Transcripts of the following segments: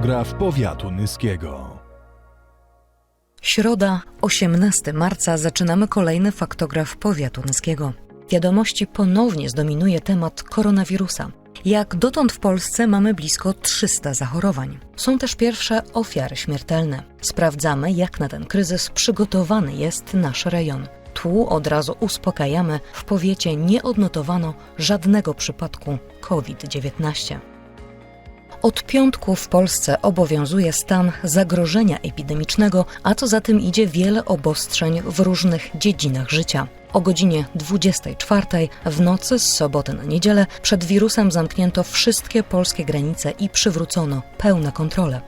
Faktograf powiatu nyskiego. Środa, 18 marca, zaczynamy kolejny faktograf powiatu nyskiego. Wiadomości ponownie zdominuje temat koronawirusa. Jak dotąd w Polsce mamy blisko 300 zachorowań. Są też pierwsze ofiary śmiertelne. Sprawdzamy, jak na ten kryzys przygotowany jest nasz rejon. Tu od razu uspokajamy, w powiecie nie odnotowano żadnego przypadku COVID-19. Od piątku w Polsce obowiązuje stan zagrożenia epidemicznego, a co za tym idzie wiele obostrzeń w różnych dziedzinach życia. O godzinie 24 w nocy z soboty na niedzielę przed wirusem zamknięto wszystkie polskie granice i przywrócono pełne kontrole.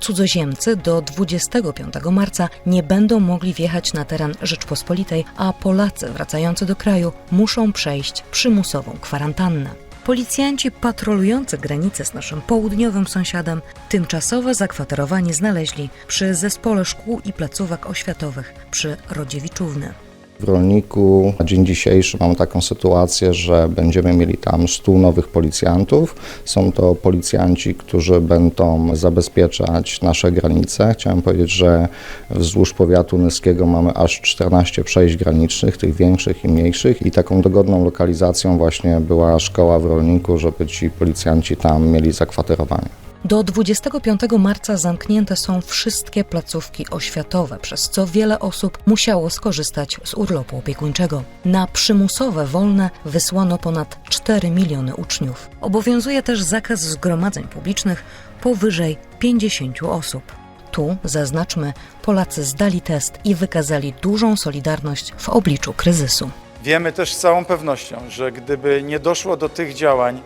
Cudzoziemcy do 25 marca nie będą mogli wjechać na teren Rzeczpospolitej, a Polacy wracający do kraju muszą przejść przymusową kwarantannę. Policjanci patrolujący granice z naszym południowym sąsiadem tymczasowe zakwaterowanie znaleźli przy zespole szkół i placówek oświatowych przy Rodziewiczówny. W rolniku na dzień dzisiejszy mamy taką sytuację, że będziemy mieli tam 100 nowych policjantów. Są to policjanci, którzy będą zabezpieczać nasze granice. Chciałem powiedzieć, że wzdłuż powiatu nyskiego mamy aż 14 przejść granicznych, tych większych i mniejszych i taką dogodną lokalizacją właśnie była szkoła w rolniku, żeby ci policjanci tam mieli zakwaterowanie. Do 25 marca zamknięte są wszystkie placówki oświatowe, przez co wiele osób musiało skorzystać z urlopu opiekuńczego. Na przymusowe wolne wysłano ponad 4 miliony uczniów. Obowiązuje też zakaz zgromadzeń publicznych powyżej 50 osób. Tu, zaznaczmy, Polacy zdali test i wykazali dużą solidarność w obliczu kryzysu. Wiemy też z całą pewnością, że gdyby nie doszło do tych działań,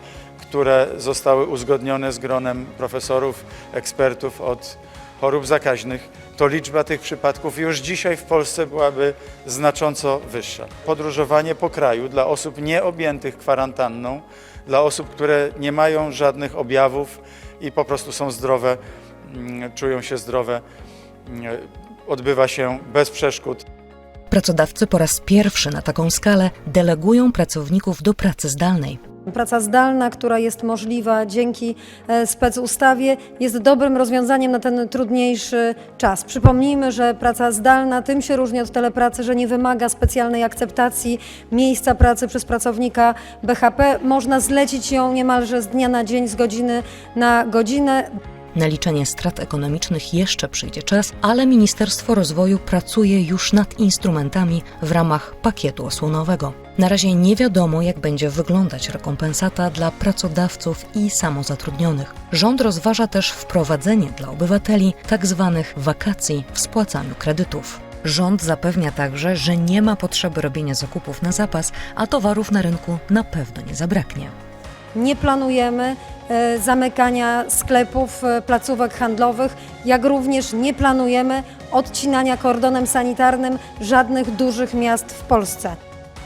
które zostały uzgodnione z gronem profesorów, ekspertów od chorób zakaźnych, to liczba tych przypadków już dzisiaj w Polsce byłaby znacząco wyższa. Podróżowanie po kraju dla osób nieobjętych kwarantanną, dla osób, które nie mają żadnych objawów i po prostu są zdrowe, mm, czują się zdrowe, mm, odbywa się bez przeszkód. Pracodawcy po raz pierwszy na taką skalę delegują pracowników do pracy zdalnej. Praca zdalna, która jest możliwa dzięki e, specustawie, jest dobrym rozwiązaniem na ten trudniejszy czas. Przypomnijmy, że praca zdalna tym się różni od telepracy, że nie wymaga specjalnej akceptacji miejsca pracy przez pracownika BHP. Można zlecić ją niemalże z dnia na dzień, z godziny na godzinę. Na liczenie strat ekonomicznych jeszcze przyjdzie czas, ale Ministerstwo Rozwoju pracuje już nad instrumentami w ramach pakietu osłonowego. Na razie nie wiadomo, jak będzie wyglądać rekompensata dla pracodawców i samozatrudnionych. Rząd rozważa też wprowadzenie dla obywateli tzw. wakacji w spłacaniu kredytów. Rząd zapewnia także, że nie ma potrzeby robienia zakupów na zapas, a towarów na rynku na pewno nie zabraknie. Nie planujemy e, zamykania sklepów, e, placówek handlowych, jak również nie planujemy odcinania kordonem sanitarnym żadnych dużych miast w Polsce.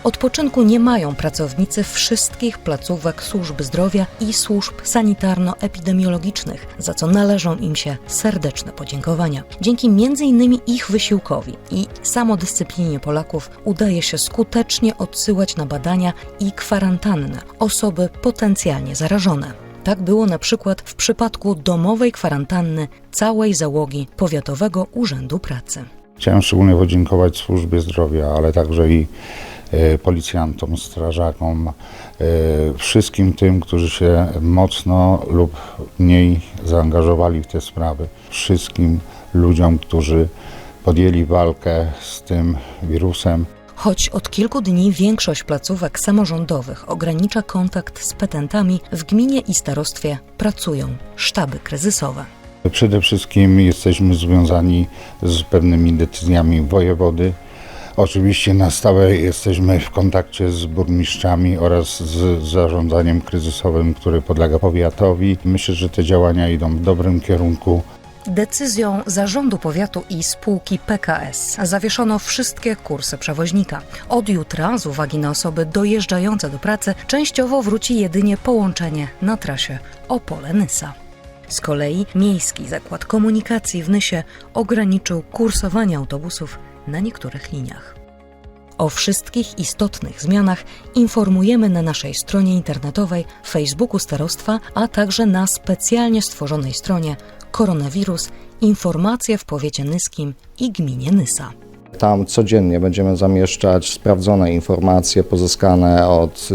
Odpoczynku nie mają pracownicy wszystkich placówek służby zdrowia i służb sanitarno-epidemiologicznych, za co należą im się serdeczne podziękowania. Dzięki m.in. ich wysiłkowi i samodyscyplinie Polaków udaje się skutecznie odsyłać na badania i kwarantannę osoby potencjalnie zarażone. Tak było na przykład w przypadku domowej kwarantanny całej załogi Powiatowego Urzędu Pracy. Chciałem szczególnie podziękować służbie zdrowia, ale także i e, policjantom, strażakom, e, wszystkim tym, którzy się mocno lub mniej zaangażowali w te sprawy. Wszystkim ludziom, którzy podjęli walkę z tym wirusem. Choć od kilku dni większość placówek samorządowych ogranicza kontakt z petentami, w gminie i starostwie pracują sztaby kryzysowe. Przede wszystkim jesteśmy związani z pewnymi decyzjami wojewody. Oczywiście na stałe jesteśmy w kontakcie z burmistrzami oraz z zarządzaniem kryzysowym, które podlega powiatowi. Myślę, że te działania idą w dobrym kierunku. Decyzją zarządu powiatu i spółki PKS zawieszono wszystkie kursy przewoźnika. Od jutra, z uwagi na osoby dojeżdżające do pracy, częściowo wróci jedynie połączenie na trasie Opole-Nysa. Z kolei Miejski Zakład Komunikacji w Nysie ograniczył kursowanie autobusów na niektórych liniach. O wszystkich istotnych zmianach informujemy na naszej stronie internetowej, Facebooku Starostwa, a także na specjalnie stworzonej stronie koronawirus, informacje w powiecie nyskim i gminie Nysa. Tam codziennie będziemy zamieszczać sprawdzone informacje pozyskane od,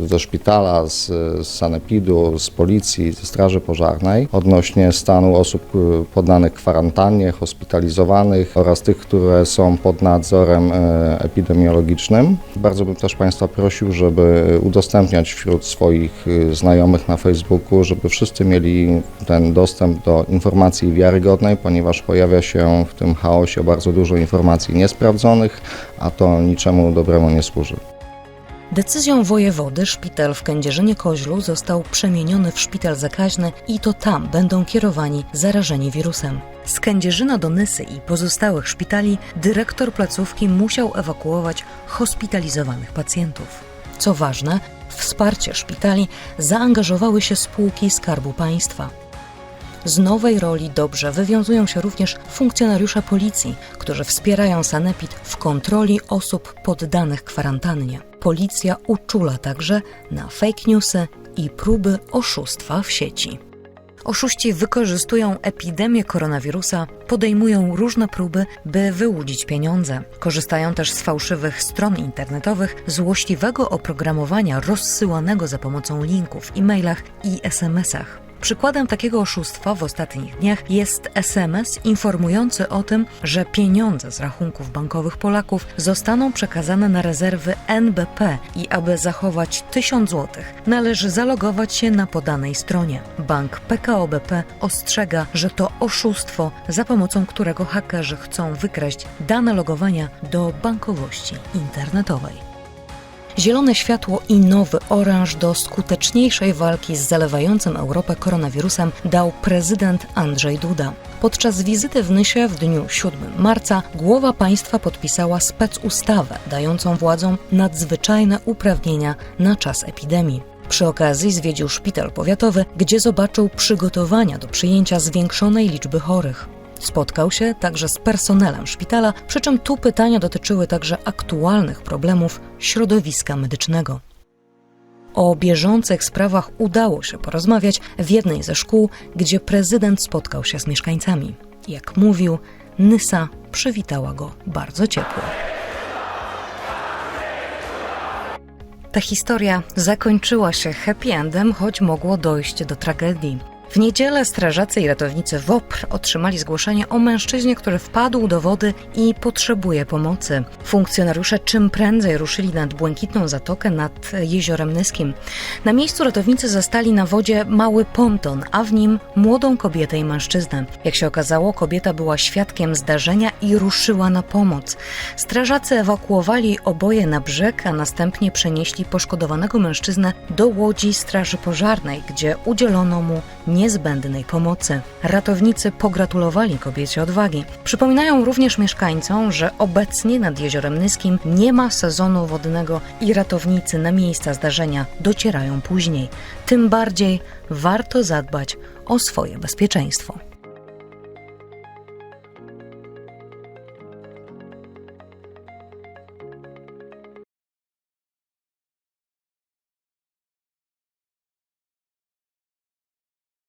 y, ze szpitala, z, z sanepidu, z policji, ze straży pożarnej odnośnie stanu osób y, poddanych kwarantannie, hospitalizowanych oraz tych, które są pod nadzorem y, epidemiologicznym. Bardzo bym też Państwa prosił, żeby udostępniać wśród swoich znajomych na Facebooku, żeby wszyscy mieli ten dostęp do informacji wiarygodnej, ponieważ pojawia się w tym chaosie bardzo dużo informacji niesprawdzonych, a to niczemu dobremu nie służy. Decyzją wojewody szpital w Kędzierzynie-Koźlu został przemieniony w szpital zakaźny i to tam będą kierowani zarażeni wirusem. Z Kędzierzyna do Nysy i pozostałych szpitali dyrektor placówki musiał ewakuować hospitalizowanych pacjentów. Co ważne, w wsparcie szpitali zaangażowały się spółki Skarbu Państwa. Z nowej roli dobrze wywiązują się również funkcjonariusze policji, którzy wspierają Sanepid w kontroli osób poddanych kwarantannie. Policja uczula także na fake newsy i próby oszustwa w sieci. Oszuści wykorzystują epidemię koronawirusa, podejmują różne próby, by wyłudzić pieniądze. Korzystają też z fałszywych stron internetowych, złośliwego oprogramowania rozsyłanego za pomocą linków w e-mailach i SMS-ach. Przykładem takiego oszustwa w ostatnich dniach jest SMS informujący o tym, że pieniądze z rachunków bankowych Polaków zostaną przekazane na rezerwy NBP i aby zachować 1000 zł, należy zalogować się na podanej stronie. Bank PKO BP ostrzega, że to oszustwo, za pomocą którego hakerzy chcą wykraść dane logowania do bankowości internetowej. Zielone światło i nowy oręż do skuteczniejszej walki z zalewającym Europę koronawirusem dał prezydent Andrzej Duda. Podczas wizyty w Nysie w dniu 7 marca głowa państwa podpisała specustawę dającą władzom nadzwyczajne uprawnienia na czas epidemii. Przy okazji zwiedził szpital powiatowy, gdzie zobaczył przygotowania do przyjęcia zwiększonej liczby chorych. Spotkał się także z personelem szpitala, przy czym tu pytania dotyczyły także aktualnych problemów środowiska medycznego. O bieżących sprawach udało się porozmawiać w jednej ze szkół, gdzie prezydent spotkał się z mieszkańcami. Jak mówił, Nysa przywitała go bardzo ciepło. Ta historia zakończyła się happy endem, choć mogło dojść do tragedii. W niedzielę strażacy i ratownicy WOPR otrzymali zgłoszenie o mężczyźnie, który wpadł do wody i potrzebuje pomocy. Funkcjonariusze czym prędzej ruszyli nad Błękitną Zatokę nad Jeziorem Nyskim. Na miejscu ratownicy zastali na wodzie mały ponton, a w nim młodą kobietę i mężczyznę. Jak się okazało, kobieta była świadkiem zdarzenia i ruszyła na pomoc. Strażacy ewakuowali oboje na brzeg, a następnie przenieśli poszkodowanego mężczyznę do łodzi Straży Pożarnej, gdzie udzielono mu niezbędnej pomocy. Ratownicy pogratulowali kobiecie odwagi. Przypominają również mieszkańcom, że obecnie nad Jeziorem Nyskim nie ma sezonu wodnego i ratownicy na miejsca zdarzenia docierają później. Tym bardziej warto zadbać o swoje bezpieczeństwo.